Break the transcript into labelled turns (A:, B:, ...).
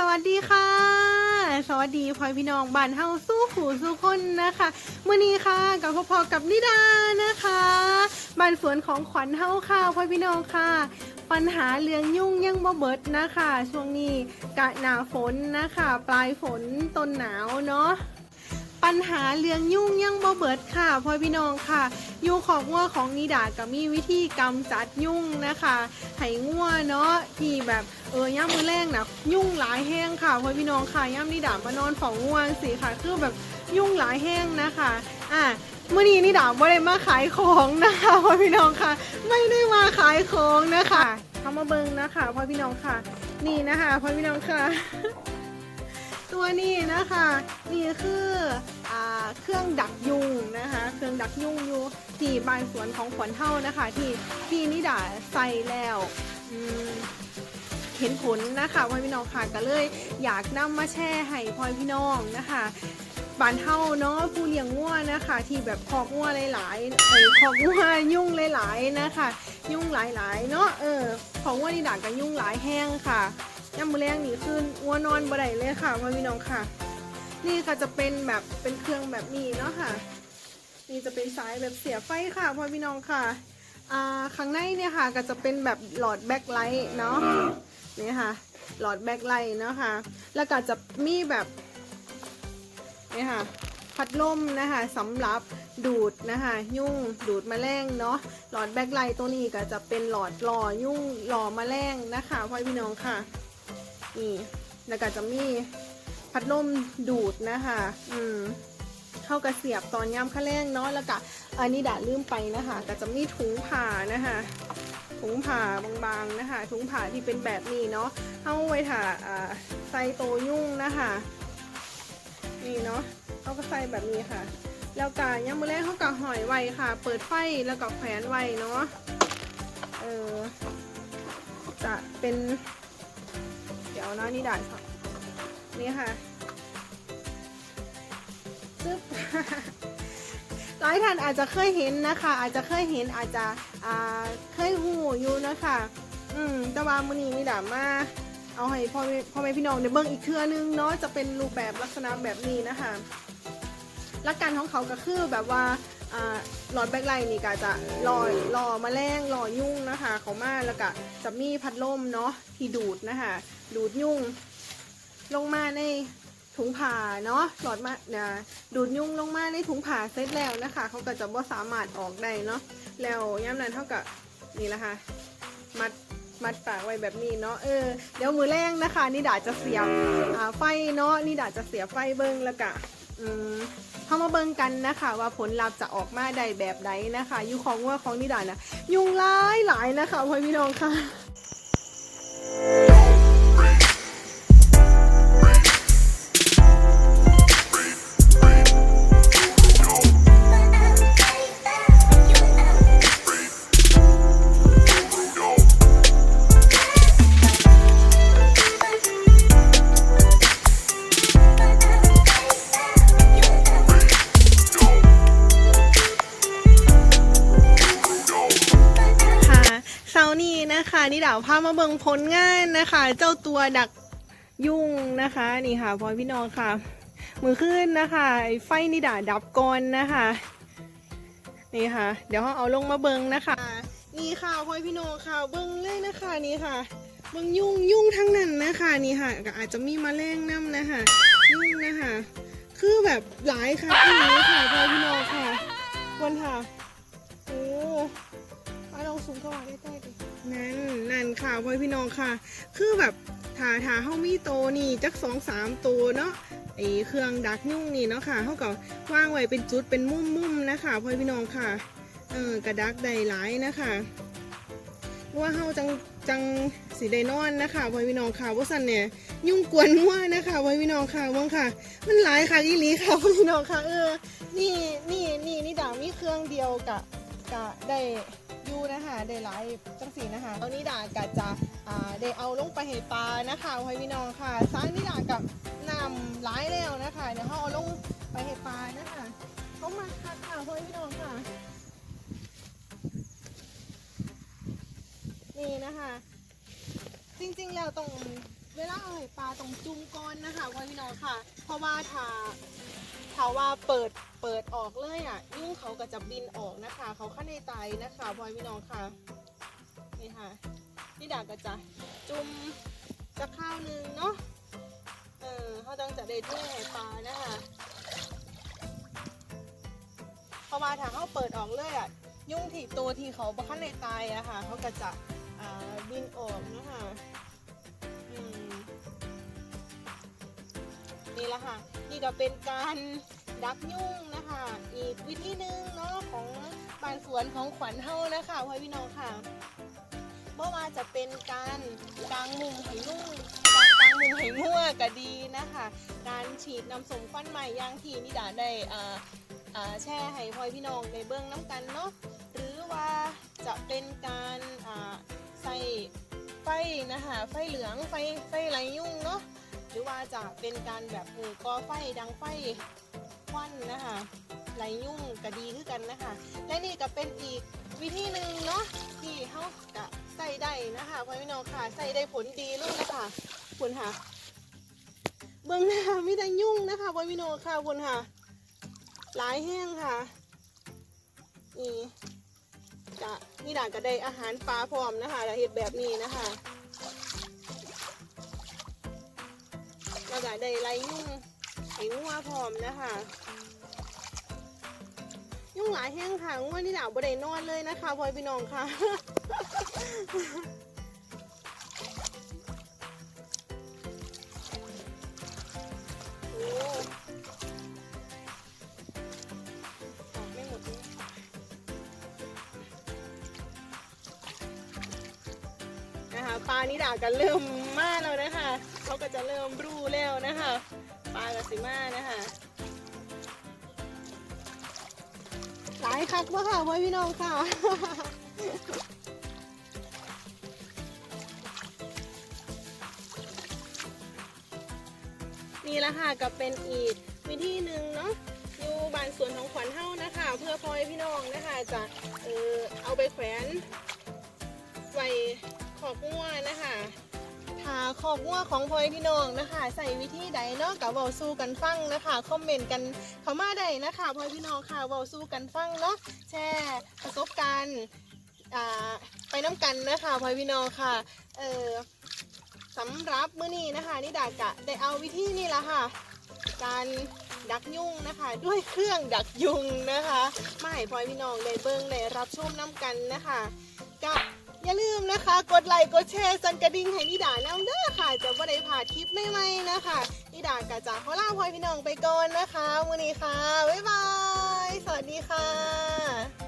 A: สวัสดีค่ะ สวัสดีพ่อพี่น้องบ้านเฮาสู้หูสู้คนนะคะมื่อนี้ค่ะกับพ่อๆกับนิดานะคะบ้านสวนของขวัญเฮาค่ะพ่อพี่น้องค่ะ ปัญหาเรื่องยุ่งยังบ่เบิดนะคะ ช่วงนี้กะหนาฝนนะคะ ปลายฝนต้นหนาวเนาะ ปัญหาเรื่องยุ่งยังบ่เบิดค่ะพ่อพี่น้องค่ะอยู่ของงัวของนิดาก็มีวิธีกำจัดยุ่งนะคะไห้งัวเนาะที่แบบเออย่ามมือแรงนะยุ่งหลายแห้งค่ะพ่อพี่น้องค่ะย่ามนิดามานอนของงัวสิค่ะ คือแบบยุ่งหลายแห้งนะคะอะเมื่อนี้นิดาไม่ได้มาขายของนะคะพ่อพี่น้องค่ะ ไม่ได้มาขายของนะคะเขามาเบิงนะคะพ่อพี่น้องค่ะ นี่นะคะพ่อพี่น้องค่ะ ตัวนี้นะคะนี่คืออเครื่องดักยุงนะคะ เครื่องดักยุงอยู่ที่บ้านสวนของขวัญเท่านะคะ ที่ที่นิดาใส่แล้วเห็นผลนะคะพ่อพี่น้องค่ะก็เลยอยากนำมาแช่ให้พ่อพี่น้องนะคะบ้านเท่าเนาะผู้เลี้ยงงัวนะคะ ที่แบบคอกงัวหลายๆเอ้คอกงัวยุ่งหลายๆนะคะ ยุ่งหลายๆเนาะเออของงัวนิดาก็ยุ่งหลายแห้งค่ะ ย่ำมือแรงนี่ขึ้นวัวนอนบ่ได้เลยค่ะพ่อพี่น้องค่ะ นี่ค่ะจะเป็นแบบเป็นเครื่องแบบนี้เนาะค่ะ นี่จะเป็นสายแบบเสียไฟค่ะพ่อพี่น้องค่ะอ่าข้างในเนี่ยค่ะก็จะเป็นแบบหลอดแบ็คไลท์เนาะนี่ค่ะ หลอดแบ็คไลท์เนาะค่ะ แล้วก็จะมีแบบนี่ค่ะพัดลมนะคะสำหรับดูดนะคะยุ่งดูดแมลงเนาะหลอดแบ็คไลท์ตัวนี้ก็จะเป็นหลอดหล่อยุ่งหล่อแมลงนะคะพ่อพี่น้องค่ะ นี่ แล้วก็จะมีพัดลมดูดนะคะ อืมเข้ากระเสียบตอนย่ำข้าแรงเนาะ แล้วก็อันนี้ดาลืมไปนะคะ ก็จะมีถุงผ่านะคะถุงผ่าบางๆนะคะถุงผ่าที่เป็นแบบนี้เนาะเอาไว้ถ่าใส่โตยุ่งนะคะนี่เนาะเขาก็ใส่แบบนี้ค่ะ แล้วก็ย่ำมือแรกเขาก็หอยไว้ค่ะ เปิดไฟแล้วก็แขวนไว้เนาะเออจะเป็น ดี๋ยวนะนี่ด่านค่ะนี่ค่ะซึบหลายท่านอาจจะเคยเห็นนะคะ อาจจะเคยเห็นอาจจะอ่าเคยหูอยู่นะคะ อืมแต่ว่ามือนี้นี่ด่ามาเอาให้พ่อแม่พ่อแม่พี่น้องได้เบิ่งอีกเทื่อนึงเนาะจะเป็นรูปแบบลักษณะแบบนี้นะคะหลักการของเขาก็คือแบบว่า หลอดแบคไลท์นี่ก็จะรอรอแมลงรอยุ่งนะคะ เขามาแล้วก็จะมีพัดลมเนาะที่ดูดนะคะดูดยุ่ง ลงมาในถุงผ่าเนาะหลอดมาเนี่ยดูดยุ่งลงมาในถุงผ่าเสร็จแล้วนะคะ เขาก็จะบ่สามารถออกได้เนาะแล้วย่ำนั้นเท่ากับนี่แหละค่ะมัดมัดปากไว้แบบนี้เนาะเออเดี๋ยวมือแรงนะคะ นี่ดาจะเสียบไฟเนาะนี่ดาจะเสียบไฟเบิ้งแล้วก็ อืมเข้ามาเบิ่งกันนะคะ ว่าผลลัพธ์จะออกมาได้แบบใดนะคะ อยู่ของว่าของนิดานะยุงหลายหลายนะคะพ่อพี่น้องค่ะ พามาเบิ่งผลงานนะคะ เจ้าตัวดักยุ่งนะคะนี่ค่ะพอพี่น้องค่ะ มือขึ้นนะคะไอ้ไฟนี่ดาดับก่อนนะคะนี่ค่ะ เดี๋ยวเราเอาลงมาเบิ่งนะคะ นี่ค่ะพอพี่น้องค่ะเบิ่งเลยนะคะนี่ค่ะเบิ่งยุ่งยุ่งทั้งนั้นนะคะนี่ค่ะก็อาจจะมีมาแมลงน้ำนะคะยุ่งนะคะ คือแบบหลายค่ะที่นี้ค่ะพอพี่น้องค่ะวันค่ะโอ้เอาลองซูมเข้ามาใกล้ๆดิ นั่นนั่นค่ะพ่อพี่น้องค่ะ คือแบบถาถาเฮามีโตนี่จักสองสามตัวเนาะไอเครื่องดักยุ่งนี่เนาะค่ะเฮาก็วางไว้เป็นจุดเป็นมุมๆนะคะพ่อพี่น้องค่ะเออกระดักได้หลายนะคะว่าเฮาจังจังสีไดนอนนะคะพ่อพี่น้องค่ะว่าสันเนี่ยยุ่งกวนว่านะคะพ่อพี่น้องค่ะว่างค่ะ มันหลายค่ะอีหลีค่ะพ่อพี่น้องค่ะเออนี่นี่นี่นี่ดามีเครื่องเดียวกะกะได้ อยู่นะคะได้หลายจังสีนะคะตอนนี้ดากะจะอ่าได้เอาลงไปให้ปลานะคะพ่อพี่น้องค่ะซ้ายนี่ดากับนำหลายแล้วนะคะเดี๋ยวเขาเอาลงไปให้ปลานะคะเขามาค่ะค่ะพ่อพี่น้องค่ะ นี่นะคะ จริงๆแล้วต้องเวลาเอาให้ปลาต้องจุ่มก้อนนะคะพ่อพี่น้องค่ะ เพราะว่าถ้า ถ้าว่าเปิดเปิดออกเลยอะยุ่งเขาก็จะบินออกนะคะ เขาเข้าในไตนะคะพ่อพี่น้องค่ะนี่ค่ะนี่ดาก็จะจุ่มจะข้าวหนึงเนาะเออเขาต้องจะได้ถ้วยให้ปลานะคะเพราะว่าถ้าเขาเปิดออกเลยอะยุ่งที่ตัวที่เขาบัคันในตายอะค่ะเขาก็จะบินออกนะคะนี่ละค่ะ นี่ก็เป็นการดักยุ่งนะคะ อีกวิธีหนึ่งเนาะของบานสวนของขวัญเฮานะคะพ่อพี่น้องค่ะเมื่อว่าจะเป็นการกางมุมให้ยุ่งกางมุมให้งัวก็ดีนะคะ การฉีดน้ำสมควันใหม่อยางที่นิดาได้แช่ให้พ่อพี่น้องในเบื้องน้ำกันเนาะหรือว่าจะเป็นการใส่ไฟนะคะไฟเหลืองไฟไฟไรยุ่งเนาะ หรือว่าจะเป็นการแบบเออก่อไฟดังไฟควันนะคะไรยุ่งก็ดีขึ้นกันนะคะ และนี่ก็เป็นอีกวิธีหนึ่งเนาะที่เขาจะใส่ได้นะคะพ่อพี่น้องค่ะใส่ได้ผลดีเลยนะคะคุณค่ะเบื้องหน้าไม่ได้ยุ่งนะคะพ่อพี่น้องค่ะคุณค่ะ หลายแห้งค่ะนี่จะนี่ด่านก็ได้อาหารปลาพร้อมนะคะแล้วเห็ดแบบนี้นะคะ แล้วก็ได้ไรยุ่งไอ้งัวพร้อมนะคะ ยุ่งหลายแห้งค่ะงัวนี่ด่าบ่ได้นอนเลยนะคะพ่อพี่น้องค่ะโอ้ออกไม่หมดเลยนะคะปลานี่ด่ากันเริ่มมากแล้วนะคะ เขาก็จะเริ่มรู้แล้วนะคะปลากับสิมานะคะหลายคักวะค่ะพ่อพี่น้องค่ะนี่ละค่ะก็เป็นอีกวิธีหนึ่งเนาะอยู่บ้านสวนของขวัญเฮ้านะคะ เพื่อพ่อให้พี่น้องนะคะจะเออเอาไปแขวนไว้ขอบงัวนะคะ ขอบงัวของพ่อให้พี่น้องนะคะ ใส่วิธีใดเนาะกับเบาสู้กันฟังนะคะคอมเมนต์กันเข้ามาได้นะคะพ่อให้พี่น้องค่ะเบาสู้กันฟังเนาะแชร์ประสบการณ์ไปน้ำกันนะคะพ่อให้พี่น้องค่ะเออสำหรับมื้อนี้นะคะนิดากะได้เอาวิธีนี่ละค่ะ การดักยุงนะคะ ด้วยเครื่องดักยุงนะคะมาให้พ่อยพี่น้องได้เบิ้งได้รับชมน้ำกันนะคะก็ อย่าลืมนะคะ กดไลค์กดแชร์สันกระดิ่งให้นิดาแล้วเด้อค่ะจะไม่ได้ผ่านคลิปใหม่ๆนะคะนิดากะจากขอลาพ่อพี่น้องไปก่อนนะคะวันนี้ค่ะบ๊ายบาย สวัสดีค่ะ